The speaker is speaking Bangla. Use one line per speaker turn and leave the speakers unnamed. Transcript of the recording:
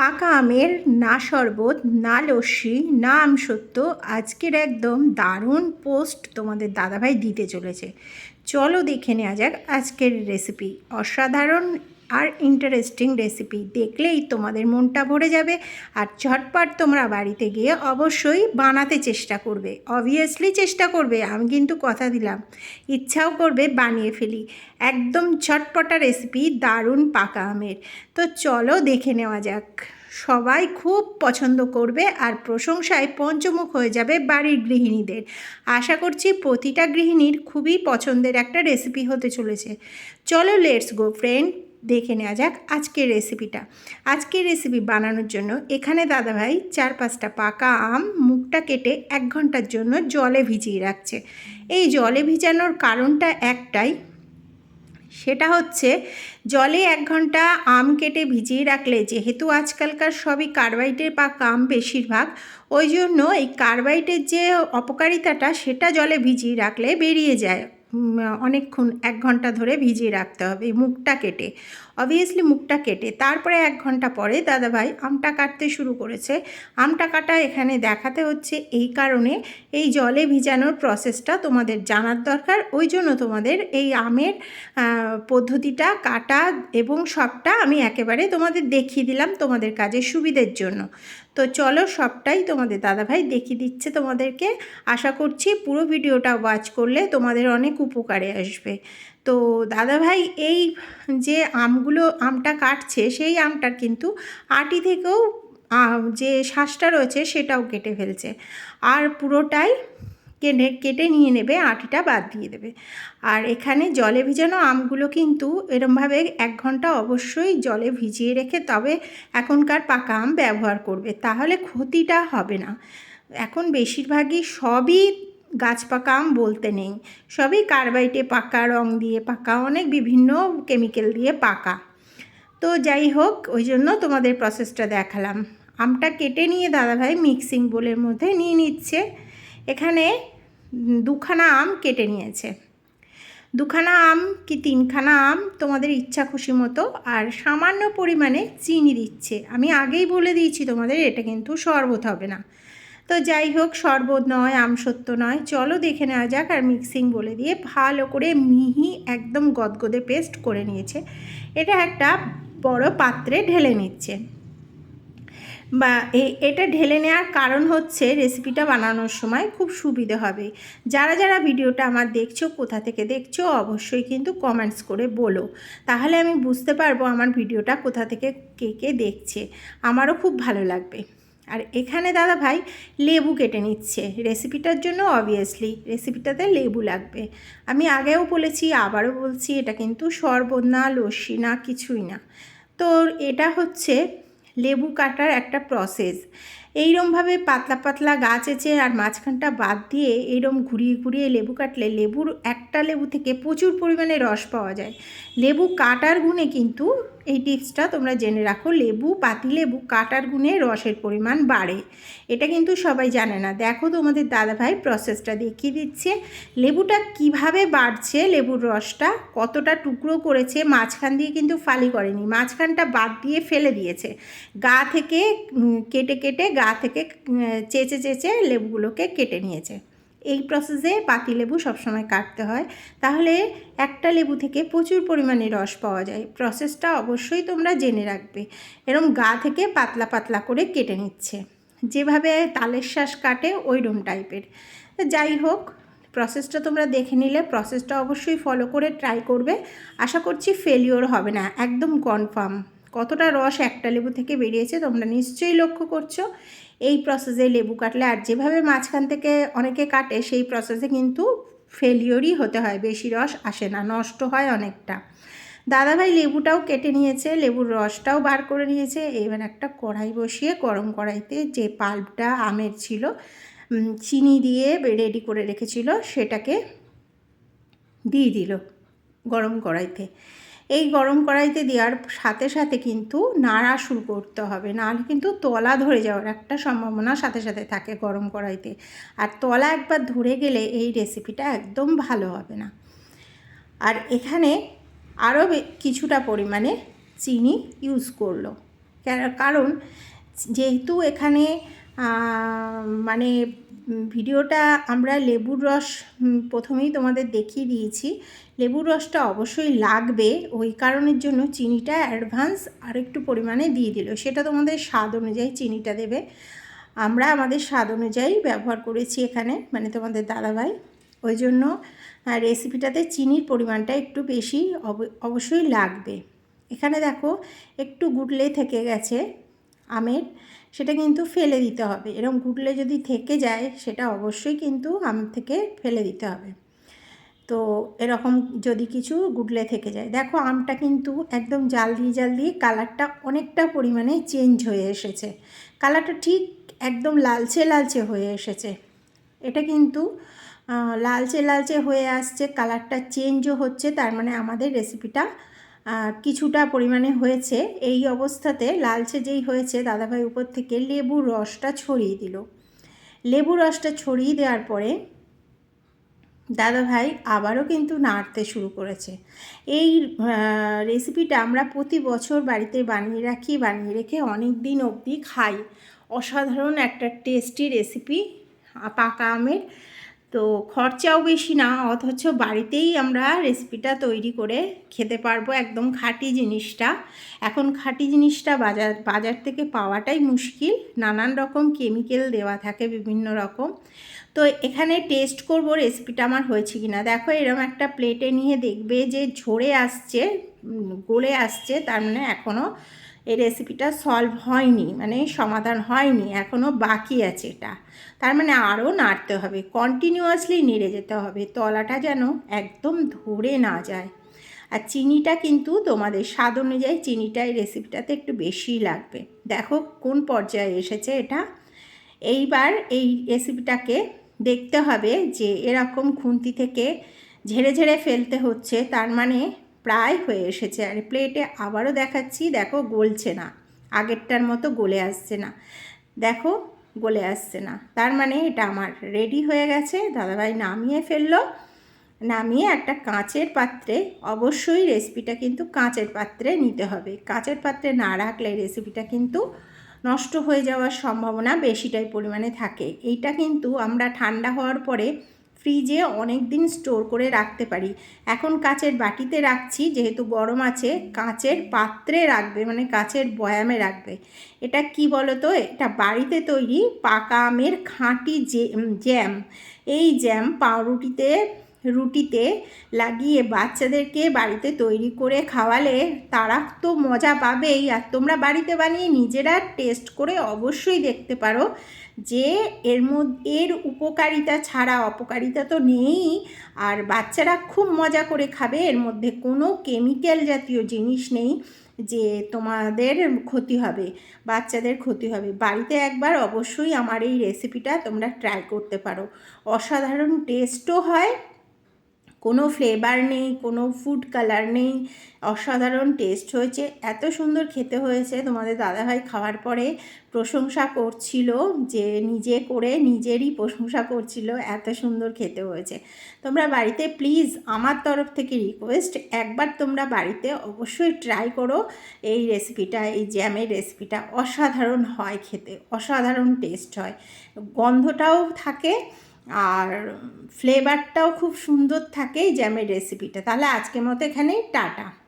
পাকা আমের না শরবত, না লস্যি, না আম সত্য আজকের একদম দারুণ পোস্ট তোমাদের দাদাভাই দিতে চলেছে। চলো দেখে নেওয়া যাক আজকের রেসিপি অসাধারণ আর ইন্টারেস্টিং রেসিপি দেখলেই তোমাদের মনটা ভরে যাবে আর ঝটপট তোমরা বাড়িতে গিয়ে অবশ্যই বানাতে চেষ্টা করবে। অবভিয়াসলি চেষ্টা করবে, আমি কিন্তু কথা দিলাম। ইচ্ছাও করবে বানিয়ে ফেলি। একদম ঝটপটা রেসিপি দারুণ পাকা আমের। তো চলো দেখে নেওয়া যাক। সবাই খুব পছন্দ করবে আর প্রশংসায় পঞ্চমুখ হয়ে যাবে বাড়ির গৃহিণীদের। আশা করছি প্রতিটা গৃহিণীর খুবই পছন্দের একটা রেসিপি হতে চলেছে। চলো লেটস গো ফ্রেন্ড দেখে নেওয়া যাক আজকের রেসিপিটা আজকের রেসিপি বানানোর জন্য এখানে দাদাভাই চার পাঁচটা পাকা আম মুখটা কেটে এক ঘণ্টার জন্য জলে ভিজিয়ে রাখছে। এই জলে ভিজানোর কারণটা একটাই, সেটা হচ্ছে জলে এক ঘণ্টা আম কেটে ভিজিয়ে রাখলে যেহেতু আজকালকার সবই কার্বাইটের পাকা আম বেশিরভাগ, ওই জন্য এই কার্বাইটের যে অপকারিতাটা সেটা জলে ভিজিয়ে রাখলে বেরিয়ে যায়। অনেকক্ষণ এক ঘণ্টা ধরে ভিজিয়ে রাখতে হবে মুখটা কেটে। অবভিয়াসলি মুখটা কেটে, তারপরে এক ঘণ্টা পরে দাদাভাই আমটা কাটতে শুরু করেছে। আমটা কাটা এখানে দেখাতে হচ্ছে এই কারণে এই জলে ভিজানোর প্রসেসটা তোমাদের জানার দরকার। ওই জন্য তোমাদের এই আমের পদ্ধতিটা কাটা এবং সবটা আমি একেবারে তোমাদের দেখিয়ে দিলাম তোমাদের কাজের সুবিধের জন্য। তো চলো সবটাই তোমাদের দাদাভাই দেখিয়ে দিচ্ছে তোমাদেরকে। আশা করছি পুরো ভিডিওটা ওয়াচ করলে তোমাদের অনেক উপকারে আসবে। তো দাদাভাই, এই যে আমগুলো, আমটা কাটছে, সেই আমটার কিন্তু আটি থেকেও যে শ্বাসটা রয়েছে সেটাও কেটে ফেলছে। আর পুরোটাই কেটে কেটে নিয়ে নেবে, আটিটা বাদ দিয়ে দেবে। আর এখানে জলে ভিজানো আমগুলো কিন্তু এরমভাবে এক ঘণ্টা অবশ্যই জলে ভিজিয়ে রেখে তবে এখনকার পাকা আম ব্যবহার করবে, তাহলে ক্ষতিটা হবে না। এখন বেশিরভাগই সবই গাছ পাকা আম বলতে নেই। সবই কার্বাইটে পাকা, রং দিয়ে পাকা, অনেক বিভিন্ন কেমিক্যাল দিয়ে পাকা। তো যাই হোক, ওই জন্য তোমাদের প্রসেসটা দেখালাম। আমটা কেটে নিয়ে দাদাভাই মিক্সিং বোলের মধ্যে নিয়ে নিচ্ছে। এখানে দুখানা আম কেটে নিয়েছে। দুখানা আম কি তিনখানা আম? তোমাদের ইচ্ছা খুশি মতো। আর সামান্য পরিমাণে চিনি দিচ্ছে। আমি আগেই বলে দিয়েছি তোমাদের, এটা কিন্তু শরবত হবে না। তো যাই হোক, শরবত নয় আমসত্ব নয়। চলো দেখে নেওয়া যাক আর মিক্সিং বলে দিয়ে ভালো করে মিহি একদম গদগদে পেস্ট করে নিয়েছে। এটা একটা বড় পাত্রে ঢেলে নিচ্ছে। বা এটা ঢেলে নেওয়ার কারণ হচ্ছে রেসিপিটা বানানোর সময় খুব সুবিধে হবে। যারা যারা ভিডিওটা আমার দেখছ, কোথা থেকে দেখছ, অবশ্যই কিন্তু কমেন্টস করে বলো। তাহলে আমি বুঝতে পারব আমার ভিডিওটা কোথা থেকে কে কে দেখছে। আমারও খুব ভালো লাগবে। আর এখানে দাদা ভাই লেবু কেটে নিচ্ছে। রেসিপিটার জন্য অবভিয়াসলি রেসিপিটাতে লেবু লাগবে। আমি আগেও বলেছি, আবারও বলছি, এটা কিন্তু শরবত না, লস্যি না, কিছুই না। তো এটা হচ্ছে লেবু কাটার একটা প্রসেস এইরমভাবে পাতলা পাতলা গাছ এছে আর মাঝখানটা বাদ দিয়ে এইরম ঘুরিয়ে ঘুরিয়ে লেবু কাটলে লেবুর একটা লেবু থেকে প্রচুর পরিমাণে রস পাওয়া যায়। লেবু কাটার গুণে কিন্তু এই টিপসটা তোমরা জেনে রাখো, লেবু পাতিলেবু কাটার গুণে রসের পরিমাণ বাড়ে। এটা কিন্তু সবাই জানে না। দেখো তোমাদের দাদাভাই প্রসেসটা দেখিয়ে দিচ্ছে। লেবুটা কীভাবে বাড়ছে, লেবুর রসটা? কতটা টুকরো করেছে? মাঝখান দিয়ে কিন্তু ফালি করেনি। মাঝখানটা বাদ দিয়ে ফেলে দিয়েছে। গা থেকে কেটে কেটে গা থেকে চেঁচে চেঁচে লেবুগুলোকে কেটে নিয়েছে। এই প্রসেসে পাতি লেবু সবসময় কাটতে হয়। তাহলে একটা লেবু থেকে প্রচুর পরিমাণে রস পাওয়া যায়। প্রসেসটা অবশ্যই তোমরা জেনে রাখবে। এরম গা থেকে পাতলা পাতলা করে কেটে নিচ্ছে। যেভাবে তালের শ্বাস কাটে ওইরকম টাইপের যাই হোক প্রসেসটা তোমরা দেখে নিলে। প্রসেসটা অবশ্যই ফলো করে ট্রাই করবে। আশা করছি ফেলিওর হবে না। একদম কনফার্ম কতটা রস একটা লেবু থেকে বেরিয়েছে তোমরা নিশ্চয়ই লক্ষ্য করছ। এই প্রসেসে লেবু কাটলে আর যেভাবে মাঝখান থেকে অনেকে কাটে, সেই প্রসেসে কিন্তু ফেলিওরই হতে হয়, বেশি রস আসে না, নষ্ট হয় অনেকটা। দাদাভাই লেবুটাও কেটে নিয়েছে, লেবুর রসটাও বার করে নিয়েছে, এবার একটা কড়াই বসিয়ে গরম কড়াইতে যে পাল্পটা আমের ছিল চিনি দিয়ে রেডি করে রেখেছিল, সেটাকে দিয়ে দিল গরম কড়াইতে। এই গরম কড়াইতে দেওয়ার সাথে সাথে কিন্তু নাড়া শুরু করতে হবে। নাহলে কিন্তু তলা ধরে যাওয়ার একটা সম্ভাবনা সাথে সাথে থাকে গরম কড়াইতে। আর তলা একবার ধরে গেলে এই রেসিপিটা একদম ভালো হবে না। আর এখানে আরও কিছুটা পরিমাণে চিনি ইউজ করল। কারণ যেহেতু এখানে মানে ভিডিওটা আমরা লেবুর রস প্রথমেই তোমাদের দেখিয়ে দিয়েছি। লেবুর রসটা অবশ্যই লাগবে, ওই কারণের জন্য চিনিটা অ্যাডভান্স আর একটু পরিমাণে দিয়ে দিল। সেটা তোমাদের স্বাদ অনুযায়ী চিনিটা দেবে। আমরা আমাদের স্বাদ অনুযায়ী ব্যবহার করেছি এখানে মানে তোমাদের দাদাভাই। ওই জন্য রেসিপিটাতে চিনির পরিমাণটা একটু বেশি অব- অবশ্যই লাগবে। এখানে দেখো, একটু গুটলে থেকে গেছে আমের। সেটা কিন্তু ফেলে দিতে হবে। এরকম গুটলে যদি থেকে যায়, সেটা অবশ্যই কিন্তু আম থেকে ফেলে দিতে হবে। তো এরকম যদি কিছু গুটলে থেকে যায়। দেখো, আমটা কিন্তু একদম জাল দিয়ে জাল দিয়ে কালারটা অনেকটা পরিমাণে চেঞ্জ হয়ে এসেছে। কালারটা ঠিক একদম লালচে লালচে হয়ে এসেছে। এটা কিন্তু লালচে লালচে হয়ে আসছে, কালারটা চেঞ্জও হচ্ছে, তার মানে আমাদের রেসিপিটা কিছুটা পরিমাণে হয়েছে। এই অবস্থাতে লালচে যেই হয়েছে, দাদাভাই উপর থেকে লেবুর রসটা ছড়িয়ে দিল। লেবু রসটা ছড়িয়ে দেওয়ার পরে দাদাভাই আবারও কিন্তু নাড়তে শুরু করেছে। এই রেসিপিটা আমরা প্রতি বছর বাড়িতে বানিয়ে রাখি, বানিয়ে রেখে অনেক দিন অবধি খাই। অসাধারণ একটা টেস্টি রেসিপি পাকা আমের। তো খরচাও বেশি না, অথচ বাড়িতেই আমরা রেসিপিটা তৈরি করে খেতে পারব একদম খাঁটি জিনিসটা। এখন খাঁটি জিনিসটা বাজার বাজার থেকে পাওয়াটাই মুশকিল। নানান রকম কেমিক্যাল দেওয়া থাকে বিভিন্ন রকম। তো এখানে টেস্ট করব রেসিপিটা আমার হয়েছে কি না দেখো এরকম একটা প্লেটে নিয়ে দেখবে যে ঝরে আসছে গলে আসছে, তার মানে এখনও এই রেসিপিটা সলভ হয়নি মানে সমাধান হয়নি এখনও বাকি আছে এটা। তার মানে আরও নাড়তে হবে কন্টিনিউয়াসলি নেড়ে যেতে হবে, তলাটা যেন একদম ধরে না যায়। আর চিনিটা কিন্তু তোমাদের স্বাদ অনুযায়ী চিনিটা এই রেসিপিটাতে একটু বেশিই লাগবে। দেখো কোন পর্যায়ে এসেছে এটা। এইবার এই রেসিপিটাকে দেখতে হবে যে এরকম খুন্তি থেকে ঝেড়ে ঝেড়ে ফেলতে হচ্ছে, তার মানে প্রায় হয়ে এসেছে। আর প্লেটে আবারও দেখাচ্ছি, দেখো গলছে না। আগেরটার মতো গলে আসছে না। দেখো, গলে আসছে না। তার মানে এটা আমার রেডি হয়ে গেছে। দাদাভাই নামিয়ে ফেলল। নামিয়ে একটা কাঁচের পাত্রে, অবশ্যই রেসিপিটা কিন্তু কাঁচের পাত্রে নিতে হবে। কাঁচের পাত্রে না রাখলে রেসিপিটা কিন্তু নষ্ট হয়ে যাওয়ার সম্ভাবনা বেশিটাই পরিমাণে থাকে। এইটা কিন্তু আমরা ঠান্ডা হওয়ার পরে ফ্রিজে অনেক দিন স্টোর করে রাখতে পারি। এখন কাচের বাটিতে রাখছি, যেহেতু গরম আছে, কাঁচের পাত্রে রাখবে মানে কাচের বয়ামে রাখবে। এটা কি বলো তো এটা বাড়িতে তৈরি পাকা আমের খাঁটি জ্যাম। এই জ্যাম পাউরুটিতে, রুটিতে লাগিয়ে বাচ্চাদেরকে বাড়িতে তৈরি করে খাওয়ালে তারা তো মজা পাবেই। আর তোমরা বাড়িতে বানিয়ে নিজেরা টেস্ট করে অবশ্যই দেখতে পারো। যে এর মধ্যে এর উপকারিতা ছাড়া অপকারিতা তো নেই। আর বাচ্চারা খুব মজা করে খাবে, এর মধ্যে কোনো কেমিক্যাল জাতীয় জিনিস নেই যে তোমাদের ক্ষতি হবে, বাচ্চাদের ক্ষতি হবে। বাড়িতে একবার অবশ্যই আমার এই রেসিপিটা তোমরা ট্রাই করতে পারো। অসাধারণ টেস্টও হয়। কোনো ফ্লেভার নেই, কোনো ফুড কালার নেই, অসাধারণ টেস্ট হয়েছে। এত সুন্দর খেতে হয়েছে তোমাদের দাদাভাই খাওয়ার পরে। প্রশংসা করছিল যে নিজে করে নিজেরই প্রশংসা করছিল এত সুন্দর খেতে হয়েছে। তোমরা বাড়িতে প্লিজ আমার তরফ থেকে রিকোয়েস্ট একবার তোমরা বাড়িতে অবশ্যই ট্রাই করো। এই রেসিপিটা এই জ্যামের রেসিপিটা অসাধারণ হয় খেতে, অসাধারণ টেস্ট হয়। গন্ধটাও থাকে আর ফ্লেভারটাও খুব সুন্দর থাকে এই জ্যামের রেসিপিটা তাহলে আজকের মতো এখানেই টাটা।